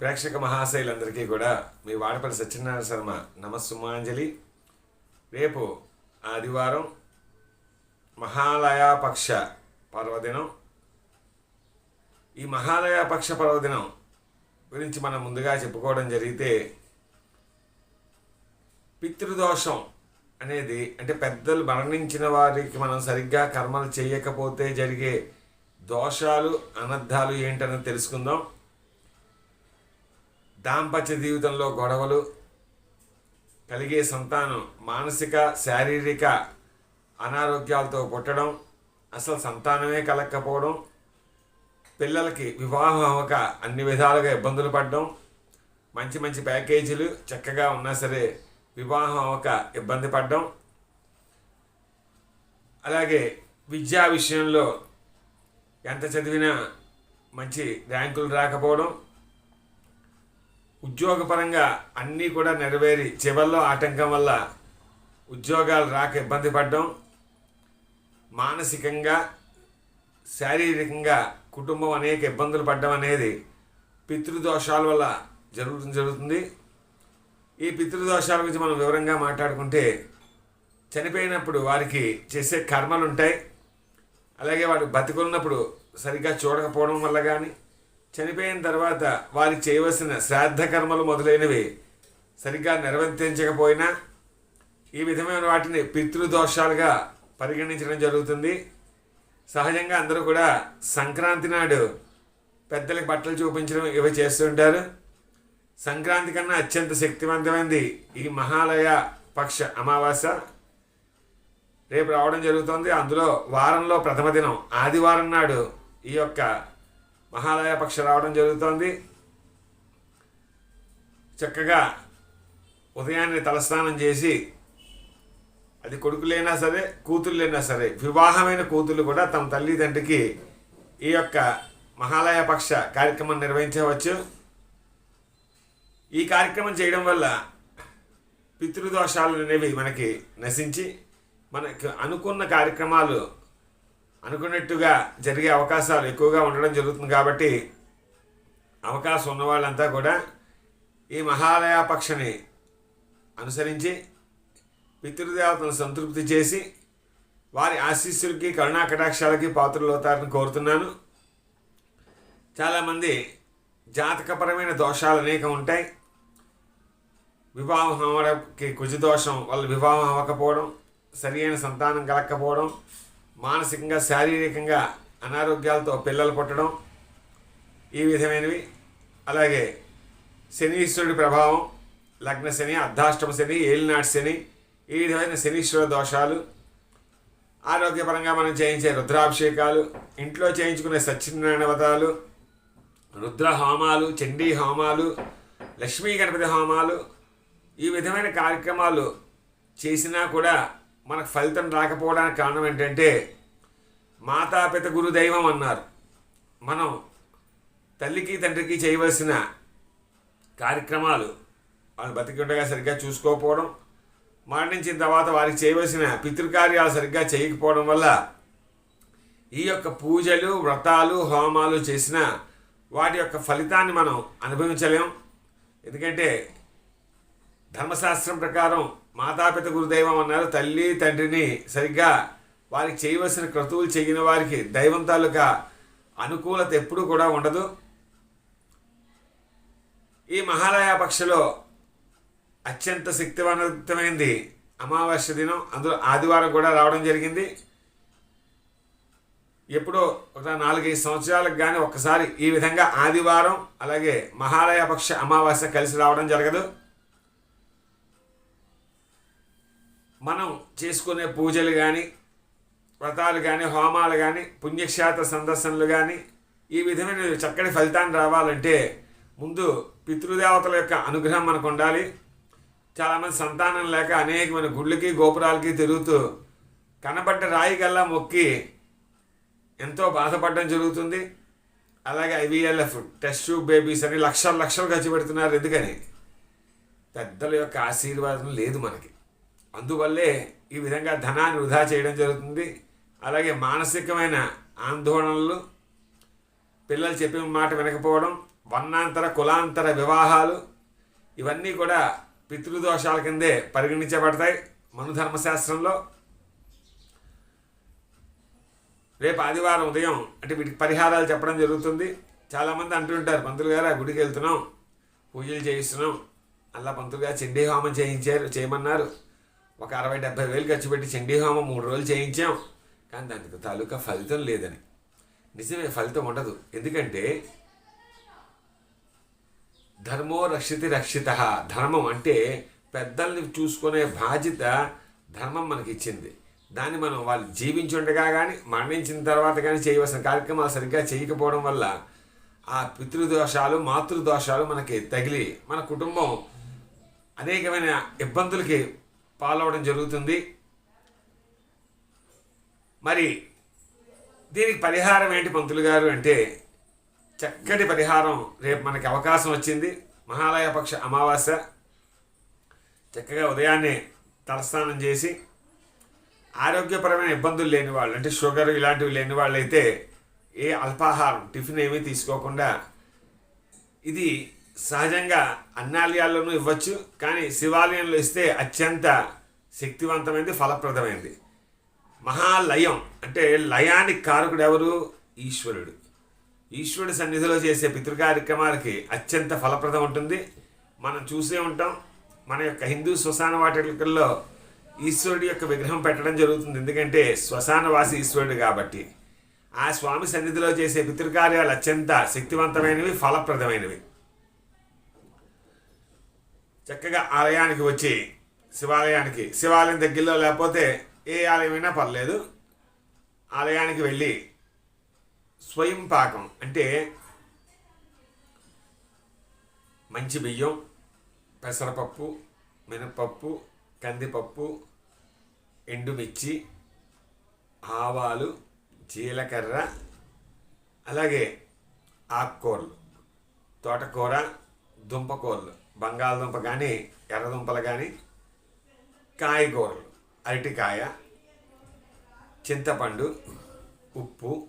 ప్రేక్షక మహాశైలందరికీ కూడా మీ వాడపల్లి సత్యనారాయణ శర్మ నమస్సుమాంజలి. రేపు ఆదివారం మహాలయాపక్ష పర్వదినం. ఈ మహాలయాపక్ష పర్వదినం గురించి మనం ముందుగా చెప్పుకోవడం జరిగితే పితృదోషం అనేది అంటే పెద్దలు మరణించిన వారికి మనం సరిగ్గా కర్మలు చేయకపోతే జరిగే దోషాలు అనర్థాలు ఏంటని తెలుసుకుందాం. దాంపత్య జీవితంలో గొడవలు కలిగే సంతానం మానసిక శారీరక అనారోగ్యాలతో పుట్టడం అసలు సంతానమే కలగకపోవడం పిల్లలకి వివాహం అవ్వక అన్ని విధాలుగా ఇబ్బందులు పడడం మంచి మంచి ప్యాకేజీలు చక్కగా ఉన్నా సరే వివాహం అవ్వక ఇబ్బంది పడడం. అలాగే విద్యా విషయంలో ఎంత చదివినా మంచి ర్యాంకులు రాకపోవడం ఉద్యోగపరంగా అన్నీ కూడా నెరవేరి చివరిలో ఆటంకం వల్ల ఉద్యోగాలు రాక ఇబ్బంది పడడం మానసికంగా శారీరకంగా కుటుంబం అనేక ఇబ్బందులు పడడం అనేది పితృదోషాల వల్ల జరుగుతుంది జరుగుతుంది. ఈ పితృదోషాల గురించి మనం వివరంగా మాట్లాడుకుంటే చనిపోయినప్పుడు వారికి చేసే కర్మలు ఉంటాయి అలాగే వాడు బతికున్నప్పుడు సరిగ్గా చూడకపోవడం వల్ల కానీ చనిపోయిన తర్వాత వారి చేయవలసిన శ్రాద్ధ కర్మలు మొదలైనవి సరిగ్గా నిర్వర్తించకపోయినా ఈ విధమైన వాటిని పితృదోషాలుగా పరిగణించడం జరుగుతుంది. సహజంగా అందరూ కూడా సంక్రాంతి నాడు పెద్దలకు బట్టలు చూపించడం ఇవి చేస్తుంటారు సంక్రాంతి కన్నా అత్యంత శక్తివంతమైనది ఈ మహాలయ పక్ష అమావాస్య రేపు రావడం జరుగుతుంది. అందులో వారంలో ప్రథమ దినం ఆదివారం నాడు ఈ యొక్క మహాలయ పక్ష రావడం జరుగుతోంది. చక్కగా ఉదయాన్నే తలస్నానం చేసి అది కొడుకులైనా సరే కూతుళ్ళైనా సరే వివాహమైన కూతుర్లు కూడా తమ తల్లిదండ్రికి ఈ యొక్క మహాలయ పక్ష కార్యక్రమం నిర్వహించవచ్చు. ఈ కార్యక్రమం చేయడం వల్ల పితృదోషాలు అనేవి మనకి నశించి మనకు అనుకున్న కార్యక్రమాలు అనుకున్నట్టుగా జరిగే అవకాశాలు ఎక్కువగా ఉండడం జరుగుతుంది కాబట్టి అవకాశం ఉన్న వాళ్ళంతా కూడా ఈ మహాలయ పక్షని అనుసరించి పితృదేవతను సంతృప్తి చేసి వారి ఆశీస్సులకి కరుణా కటాక్షాలకి పాత్రలు అవుతారని కోరుతున్నాను. చాలామంది జాతకపరమైన దోషాలు అనేక ఉంటాయి. వివాహం అవ్వడానికి కుజి దోషం వల్ల వివాహం అవ్వకపోవడం సరియైన సంతానం కలగకపోవడం మానసికంగా శారీరకంగా అనారోగ్యాలతో పిల్లలు పుట్టడం ఈ విధమైనవి. అలాగే శనీశ్వరుడి ప్రభావం లగ్న శని అర్ధాష్టమ శని ఏలినాటి శని ఈ విధమైన శనీశ్వర దోషాలు ఆరోగ్యపరంగా మనం చేయించే రుద్రాభిషేకాలు ఇంట్లో చేయించుకునే సత్యనారాయణ వ్రతాలు రుద్ర హోమాలు చండీ హోమాలు లక్ష్మీ గణపతి హోమాలు ఈ విధమైన కార్యక్రమాలు చేసినా కూడా మనకు ఫలితం రాకపోవడానికి కారణం ఏంటంటే మాతాపిత గురు దైవం అన్నారు. మనం తల్లికి తండ్రికి చేయవలసిన కార్యక్రమాలు వాళ్ళు బతికుండగా సరిగ్గా చూసుకోకపోవడం మరణించిన తర్వాత వారికి చేయవలసిన పితృకార్యాలు సరిగ్గా చేయకపోవడం వల్ల ఈ యొక్క పూజలు వ్రతాలు హోమాలు చేసిన వాటి యొక్క ఫలితాన్ని మనం అనుభవించలేం. ఎందుకంటే ధర్మశాస్త్రం ప్రకారం మాతాపిత గురుదైవం అన్నారు. తల్లి తండ్రిని సరిగ్గా వారికి చేయవలసిన క్రతువులు చేయని వారికి దైవం తాలూకా అనుకూలత ఎప్పుడూ కూడా ఉండదు. ఈ మహాలయ పక్షలో అత్యంత శక్తివంతమైంది అమావాస్య దినం. అందులో ఆదివారం కూడా రావడం జరిగింది. ఎప్పుడో ఒక నాలుగైదు సంవత్సరాలకు కానీ ఒక్కసారి ఈ విధంగా ఆదివారం అలాగే మహాలయ పక్ష అమావాస్య కలిసి రావడం జరగదు. మనం చేసుకునే పూజలు కానీ వ్రతాలు కానీ హోమాలు కానీ పుణ్యక్షేత్ర సందర్శనలు కానీ ఈ విధమైన చక్కటి ఫలితాన్ని రావాలంటే ముందు పితృదేవతల యొక్క అనుగ్రహం మనకు ఉండాలి. చాలామంది సంతానం లేక అనేకమైన గుళ్ళకి గోపురాలకి తిరుగుతూ కనబడ్డ రాయి గల్లా మొక్కి ఎంతో బాధపడడం జరుగుతుంది. అలాగే ఐవీఎల్ఎఫ్ టెస్ట్ ట్యూబ్ బేబీస్ అని లక్షలు లక్షలు ఖర్చు పెడుతున్నారు. ఎందుకని? పెద్దల యొక్క ఆశీర్వాదం లేదు మనకి. అందువల్లే ఈ విధంగా ధనాన్ని వృధా చేయడం జరుగుతుంది. అలాగే మానసికమైన ఆందోళనలు పిల్లలు చెప్పిన మాట వినకపోవడం వర్ణాంతర కులాంతర వివాహాలు ఇవన్నీ కూడా పితృదోషాల కిందే పరిగణించబడతాయి మనుధర్మశాస్త్రంలో. రేపు ఆదివారం ఉదయం అంటే వీటికి పరిహారాలు చెప్పడం జరుగుతుంది. చాలామంది అంటుంటారు పంతులు గారు ఆ గుడికి వెళ్తున్నాం పూజలు చేయిస్తున్నాం అలా పంతులు గారు చండీ హోమం చేయించారు చేయమన్నారు. ఒక అరవై డెబ్బై వేలు ఖర్చు పెట్టి చండీహోమం మూడు రోజులు చేయించాం. కానీ దానికి తాలూకా ఫలితం లేదని. నిజమే ఫలితం ఉండదు. ఎందుకంటే ధర్మో రక్షితి రక్షిత ధర్మం అంటే పెద్దల్ని చూసుకునే బాధ్యత ధర్మం మనకి ఇచ్చింది దాన్ని మనం వాళ్ళు జీవించుండగా కానీ మరణించిన తర్వాత కానీ చేయవలసిన కార్యక్రమాలు సరిగ్గా చేయకపోవడం వల్ల ఆ పితృదోషాలు మాతృదోషాలు మనకి తగిలి మన కుటుంబం అనేకమైన ఇబ్బందులకి పాలవడం జరుగుతుంది. మరి దీనికి పరిహారం ఏంటి పంతులు గారు అంటే చక్కటి పరిహారం రేపు మనకి అవకాశం వచ్చింది. మహాలయ పక్ష అమావాస్య. చక్కగా ఉదయాన్నే తలస్నానం చేసి ఆరోగ్యపరమైన ఇబ్బందులు లేని వాళ్ళు అంటే షుగర్ ఇలాంటివి లేని వాళ్ళు అయితే ఏ అల్పాహారం టిఫిన్ ఏమీ తీసుకోకుండా ఇది సహజంగా అన్నాలయాల్లోనూ ఇవ్వచ్చు కానీ శివాలయంలో ఇస్తే అత్యంత శక్తివంతమైనది ఫలప్రదమైనది మహాలయం అంటే లయానికి కారకుడు ఎవరు? ఈశ్వరుడు. ఈశ్వరుడి సన్నిధిలో చేసే పితృ కార్యక్రమాలకి అత్యంత ఫలప్రదం ఉంటుంది. మనం చూసే ఉంటాం మన యొక్క హిందూ శ్మశాన వాటికల్లో ఈశ్వరుడి యొక్క విగ్రహం పెట్టడం జరుగుతుంది. ఎందుకంటే శ్మశానవాసి ఈశ్వరుడు కాబట్టి. ఆ స్వామి సన్నిధిలో చేసే పితృకార్యాలు అత్యంత శక్తివంతమైనవి ఫలప్రదమైనవి. చక్కగా ఆలయానికి వచ్చి శివాలయానికి శివాలయం దగ్గరలో లేకపోతే ఏ ఆలయమైనా పర్లేదు. ఆలయానికి వెళ్ళి స్వయం పాకం అంటే మంచి బియ్యం పెసరపప్పు మినపప్పు కందిపప్పు ఎండుమిర్చి ఆవాలు జీలకర్ర అలాగే ఆకుకూరలు తోటకూర దుంపకూరలు. బంగాళదుంప కానీ ఎర్రదుంపలు కానీ కాయగూరలు అరటికాయ చింతపండు ఉప్పు.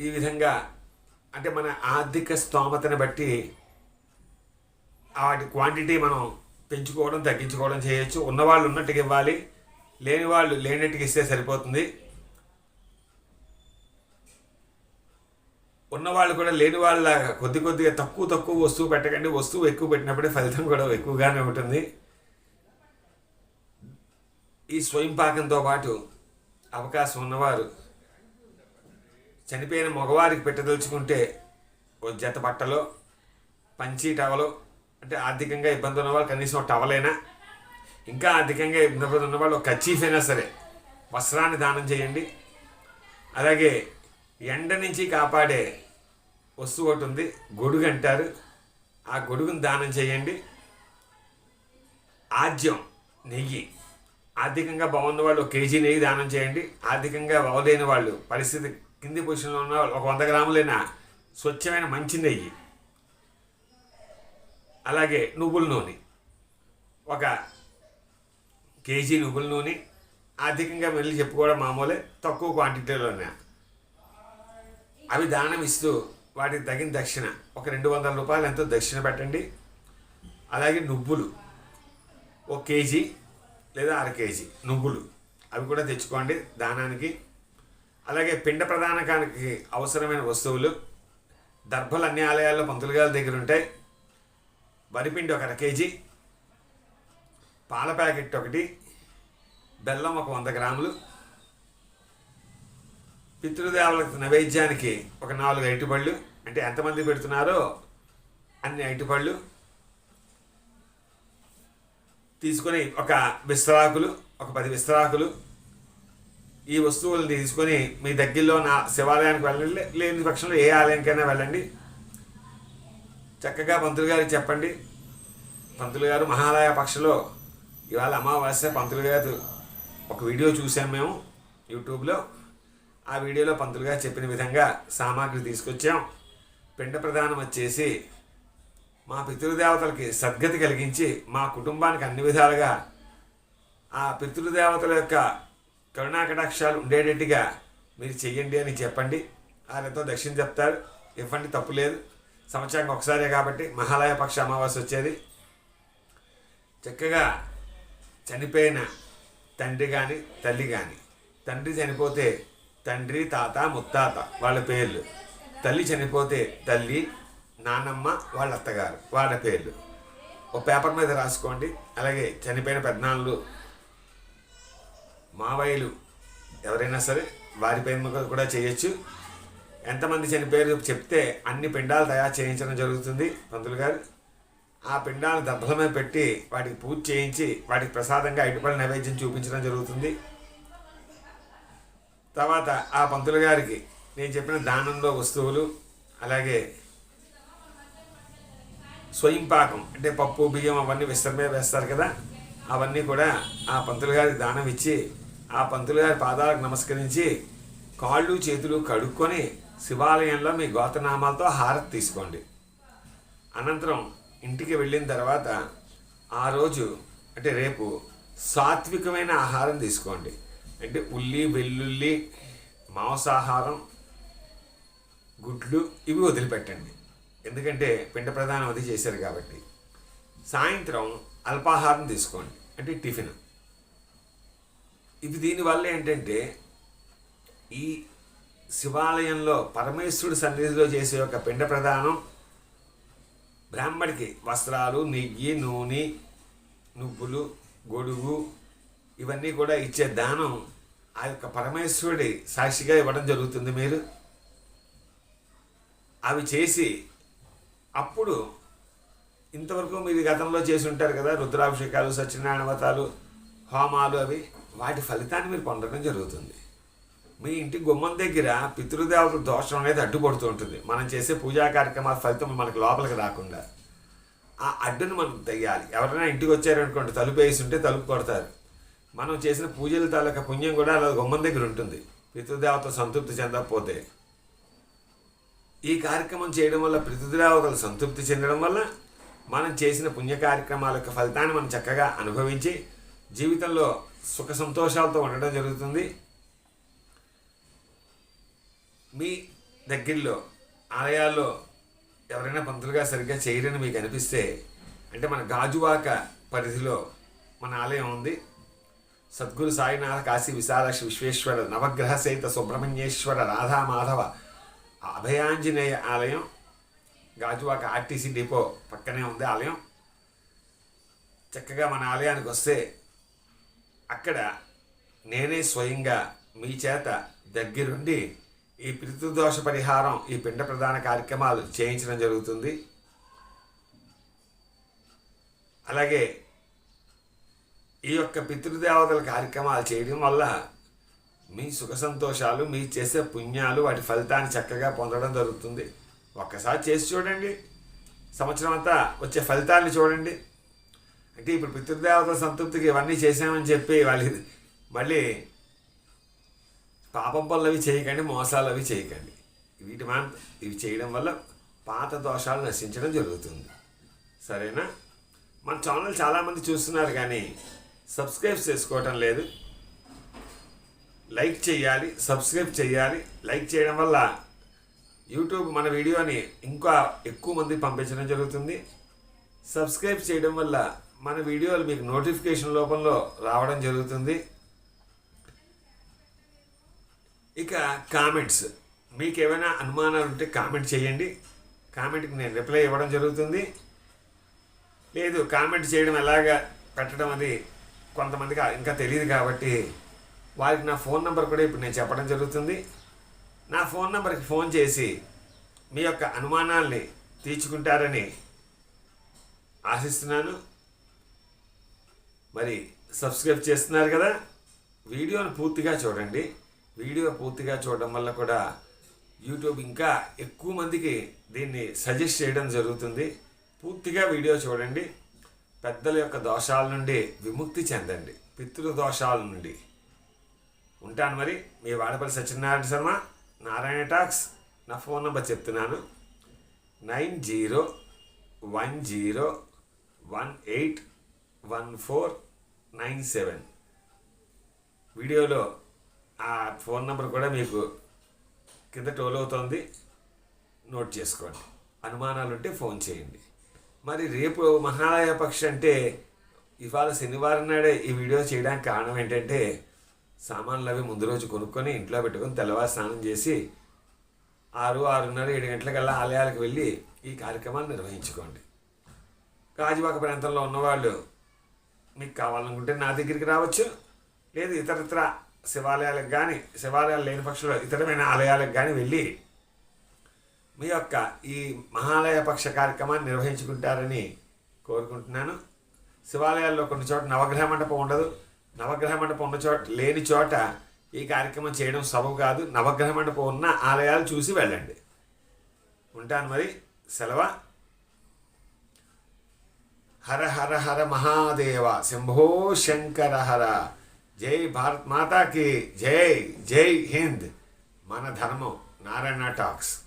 ఈ విధంగా అంటే మన ఆర్థిక స్తోమతని బట్టి వాటి క్వాంటిటీ మనం పెంచుకోవడం తగ్గించుకోవడం చేయొచ్చు. ఉన్నవాళ్ళు ఉన్నట్టుగా ఇవ్వాలి. లేని వాళ్ళు లేనట్టుగా ఇస్తే సరిపోతుంది. ఉన్నవాళ్ళు కూడా లేని వాళ్ళ కొద్ది కొద్దిగా తక్కువ తక్కువ వస్తువు పెట్టకండి వస్తువు ఎక్కువ పెట్టినప్పుడే ఫలితం కూడా ఎక్కువగానే ఉంటుంది. ఈ స్వయం పాకంతో పాటు అవకాశం ఉన్నవారు చనిపోయిన మగవారికి పెట్టదలుచుకుంటే ఓ జత బట్టలో పంచి టవలో అంటే ఆర్థికంగా ఇబ్బంది ఉన్నవాళ్ళు కనీసం ఒక టవలైనా ఇంకా ఆర్థికంగా ఇబ్బంది ఉన్నవాళ్ళు ఒక కచ్చీఫ్ అయినా సరే వస్త్రాన్ని దానం చేయండి. అలాగే ఎండ నుంచి కాపాడే వస్తువు ఒకటి ఉంది. గొడుగు అంటారు. ఆ గొడుగును దానం చేయండి. ఆద్యం నెయ్యి. ఆర్థికంగా బాగున్న వాళ్ళు ఒక కేజీ నెయ్యి దానం చేయండి. ఆర్థికంగా బాగలేని వాళ్ళు పరిస్థితి కింది పొజిషన్లో ఉన్న ఒక వంద గ్రాములైన స్వచ్ఛమైన మంచి నెయ్యి. అలాగే నువ్వుల నూనె. ఒక కేజీ నువ్వుల నూనె. ఆర్థికంగా వెళ్ళి చెప్పుకోవడం మామూలే. తక్కువ క్వాంటిటీలోనే అవి దానం ఇస్తూ వాటికి తగిన దక్షిణ. ఒక రెండు వందల రూపాయలు ఎంతో దక్షిణ పెట్టండి. అలాగే నువ్వులు. ఒక కేజీ లేదా అర కేజీ నువ్వులు. అవి కూడా తెచ్చుకోండి దానానికి. అలాగే పిండ ప్రధానకానికి అవసరమైన వస్తువులు. దర్భలు అన్ని ఆలయాల్లో పంతులుగాల దగ్గర ఉంటాయి. వరిపిండి ఒక అర కేజీ. పాల ప్యాకెట్ ఒకటి. బెల్లం ఒక వంద గ్రాములు. పితృదేవులకు నైవేద్యానికి ఒక నాలుగు అరటిపళ్ళు అంటే ఎంతమంది పెడుతున్నారో అన్ని అరటిపళ్ళు తీసుకొని ఒక విస్తరాకులు ఒక పది విస్తరాకులు ఈ వస్తువులను తీసుకొని మీ దగ్గరలో నా శివాలయానికి వెళ్ళండి లేని పక్షంలో ఏ ఆలయానికైనా వెళ్ళండి. చక్కగా పంతులు గారికి చెప్పండి. పంతులు గారు మహాలయ పక్షలో ఇవాళ అమావాస్య పంతులు గారు ఒక వీడియో చూసాం మేము యూట్యూబ్లో. ఆ వీడియోలో పంతులు గారు చెప్పిన విధంగా సామాగ్రి తీసుకొచ్చాం. పిండ ప్రదానం వచ్చేసి మా పితృదేవతలకి సద్గతి కలిగించి మా కుటుంబానికి అన్ని విధాలుగా ఆ పితృదేవతల యొక్క కరుణాకటాక్షాలు ఉండేటట్టుగా మీరు చెయ్యండి అని చెప్పండి. వారితో దక్షిణ చెప్తారు. ఇవ్వండి తప్పు లేదు. సంవత్సరానికి ఒకసారే కాబట్టి మహాలయ పక్ష అమావాస్య వచ్చేది. చక్కగా చనిపోయిన తండ్రి కానీ తల్లి కానీ తండ్రి చనిపోతే తండ్రి తాత ముత్తాత వాళ్ళ పేర్లు. తల్లి చనిపోతే తల్లి నానమ్మ వాళ్ళ అత్తగారు వాళ్ళ పేర్లు. ఒక పేపర్ మీద రాసుకోండి. అలాగే చనిపోయిన పెద్దనాళ్ళు మావయ్యలు ఎవరైనా సరే వారి పేరు కూడా చేయొచ్చు. ఎంతమంది చనిపోయారు చెప్తే అన్ని పిండాలు తయారు చేయించడం జరుగుతుంది పంతులు గారు. ఆ పిండాలను దబ్బల మీద పెట్టి వాటికి పూజ చేయించి వాటికి ప్రసాదంగా ఇటుపడి నైవేద్యం చూపించడం జరుగుతుంది. తర్వాత ఆ పంతులు గారికి నేను చెప్పిన దానంలో వస్తువులు అలాగే స్వయం పాకం అంటే పప్పు బియ్యం అవన్నీ విస్తరమే వేస్తారు కదా అవన్నీ కూడా ఆ పంతులు గారికి దానం ఇచ్చి ఆ పంతులు గారి పాదాలకు నమస్కరించి కాళ్ళు చేతులు కడుక్కొని శివాలయంలో మీ గోతనామాలతో హారతి తీసుకోండి. అనంతరం ఇంటికి వెళ్ళిన తర్వాత ఆ రోజు అంటే రేపు సాత్వికమైన ఆహారం తీసుకోండి. అంటే ఉల్లి వెల్లుల్లి మాంసాహారం గుడ్లు ఇవి వదిలిపెట్టండి. ఎందుకంటే పిండ ప్రధానం అది చేశారు కాబట్టి. సాయంత్రం అల్పాహారం తీసుకోండి. అంటే టిఫిన్. ఇది దీనివల్ల ఏంటంటే ఈ శివాలయంలో పరమేశ్వరుడు సన్నిధిలో చేసే ఒక పిండ ప్రధానం బ్రాహ్మడికి వస్త్రాలు నెయ్యి నూనె నువ్వులు గొడుగు ఇవన్నీ కూడా ఇచ్చే దానం ఆ యొక్క పరమేశ్వరుడి సాక్షిగా ఇవ్వడం జరుగుతుంది మీరు. అవి చేసి అప్పుడు ఇంతవరకు మీరు గతంలో చేసి ఉంటారు కదా రుద్రాభిషేకాలు సత్యనారాయణ వ్రతాలు హోమాలు అవి వాటి ఫలితాన్ని మీరు పొందడం జరుగుతుంది. మీ ఇంటి గుమ్మం దగ్గర పితృదేవత దోషం అనేది అడ్డుపడుతూ ఉంటుంది. మనం చేసే పూజా కార్యక్రమాల ఫలితం మనకి లోపలికి రాకుండా. ఆ అడ్డును మనం తెయ్యాలి. ఎవరైనా ఇంటికి వచ్చారనుకోండి తలుపు వేసి ఉంటే తలుపు కొడతారు. మనం చేసిన పూజల తాలూకా పుణ్యం కూడా అలా గుమ్మం దగ్గర ఉంటుంది. పితృదేవత సంతృప్తి చెందకపోతే ఈ కార్యక్రమం చేయడం వల్ల పితృదేవతలు సంతృప్తి చెందడం వల్ల మనం చేసిన పుణ్య కార్యక్రమాల యొక్క ఫలితాన్ని మనం చక్కగా అనుభవించి జీవితంలో సుఖ సంతోషాలతో ఉండడం జరుగుతుంది. మీ దగ్గరలో ఆలయాల్లో ఎవరైనా పంతులుగా సరిగ్గా చేయరని మీకు అనిపిస్తే అంటే మన గాజువాక పరిధిలో మన ఆలయం ఉంది. సద్గురు సాయినాథ కాశీ విశాలక్ష విశ్వేశ్వర నవగ్రహ సహిత సుబ్రహ్మణ్యేశ్వర రాధా మాధవ అభయాంజనేయ ఆలయం గాజువాక ఆర్టీసీ డిపో పక్కనే ఉంది ఆలయం. చక్కగా మన ఆలయానికి వస్తే అక్కడ నేనే స్వయంగా మీ చేత దగ్గరుండి ఈ పితృదోష పరిహారం ఈ పిండ ప్రధాన కార్యక్రమాలు చేయించడం జరుగుతుంది. అలాగే ఈ యొక్క పితృదేవతల కార్యక్రమాలు చేయడం వల్ల మీ సుఖ సంతోషాలు మీ చేసే పుణ్యాలు వాటి ఫలితాన్ని చక్కగా పొందడం జరుగుతుంది. ఒక్కసారి చేసి చూడండి. సంవత్సరం అంతా వచ్చే ఫలితాన్ని చూడండి. అంటే ఇప్పుడు పితృదేవతల సంతృప్తికి ఇవన్నీ చేసామని చెప్పి వాళ్ళు మళ్ళీ పాపం పనులు అవి చేయకండి మోసాలు అవి చేయకండి. వీటి మా ఇవి చేయడం వల్ల పాత దోషాలు నశించడం జరుగుతుంది. సరేనా? మన ఛానల్ చాలామంది చూస్తున్నారు కానీ సబ్స్క్రైబ్ చేసుకోవటం లేదు. లైక్ చేయాలి సబ్స్క్రైబ్ చేయాలి. లైక్ చేయడం వల్ల యూట్యూబ్ మన వీడియోని ఇంకా ఎక్కువ మంది పంపించడం జరుగుతుంది. సబ్స్క్రైబ్ చేయడం వల్ల మన వీడియోలు మీకు నోటిఫికేషన్ లోపంలో రావడం జరుగుతుంది. ఇక కామెంట్స్ మీకు ఏమైనా అనుమానాలు ఉంటే కామెంట్ చేయండి. కామెంట్కి నేను రిప్లై ఇవ్వడం జరుగుతుంది. లేదు కామెంట్ చేయడం ఎలాగా? పెట్టడం అది కొంతమందికి ఇంకా తెలియదు కాబట్టి వారికి నా ఫోన్ నెంబర్ కూడా ఇప్పుడు నేను చెప్పడం జరుగుతుంది. నా ఫోన్ నెంబర్కి ఫోన్ చేసి మీ యొక్క అనుమానాల్ని తీర్చుకుంటారని ఆశిస్తున్నాను. మరి సబ్స్క్రైబ్ చేస్తున్నారు కదా? వీడియోను పూర్తిగా చూడండి. వీడియో పూర్తిగా చూడడం వల్ల కూడా యూట్యూబ్ ఇంకా ఎక్కువ మందికి దీన్ని సజెస్ట్ చేయడం జరుగుతుంది. పూర్తిగా వీడియో చూడండి. పెద్దల యొక్క దోషాల నుండి విముక్తి చెందండి. పితృ దోషాల నుండి. ఉంటాను మరి. మీ వాడపల్లి సత్యనారాయణ శర్మ నారాయణ టాక్స్ నా ఫోన్ నెంబర్ చెప్తున్నాను. Nine zero one zero one eight one four nine seven. వీడియోలో ఆ ఫోన్ నెంబర్ కూడా మీకు కింద టోల్ అవుతుంది. నోట్ చేసుకోండి. అనుమానాలు ఉంటే ఫోన్ చేయండి. మరి రేపు మహాలయ పక్షి అంటే ఇవాళ శనివారం నాడే ఈ వీడియో చేయడానికి కారణం ఏంటంటే సామాన్లు అవి ముందు రోజు కొనుక్కొని ఇంట్లో పెట్టుకొని తెల్లవారు స్నానం చేసి ఆరు ఆరున్నర ఏడు గంటలకల్లా ఆలయాలకు వెళ్ళి ఈ కార్యక్రమాన్ని నిర్వహించుకోండి. గాజువాక ప్రాంతంలో ఉన్నవాళ్ళు మీకు కావాలనుకుంటే నా దగ్గరికి రావచ్చు. లేదు ఇతరత్ర శివాలయాలకు కానీ శివాలయాలు లేని పక్షంలో ఇతరమైన ఆలయాలకు కానీ వెళ్ళి మీ యొక్క ఈ మహాలయ పక్ష కార్యక్రమాన్ని నిర్వహించుకుంటారని కోరుకుంటున్నాను. శివాలయాల్లో కొన్ని చోట నవగ్రహ మండపం ఉండదు. నవగ్రహ మండపం ఉన్న చోట లేని చోట ఈ కార్యక్రమం చేయడం సబబు కాదు. నవగ్రహ మండపం ఉన్న ఆలయాలు చూసి వెళ్ళండి. ఉంటాను మరి. సెలవ. హర హర హర మహాదేవ శంభో శంకర హర. జై భారత్ మాతాకి జై. జై హింద్. మన ధర్మం. నారాయణ టాక్స్.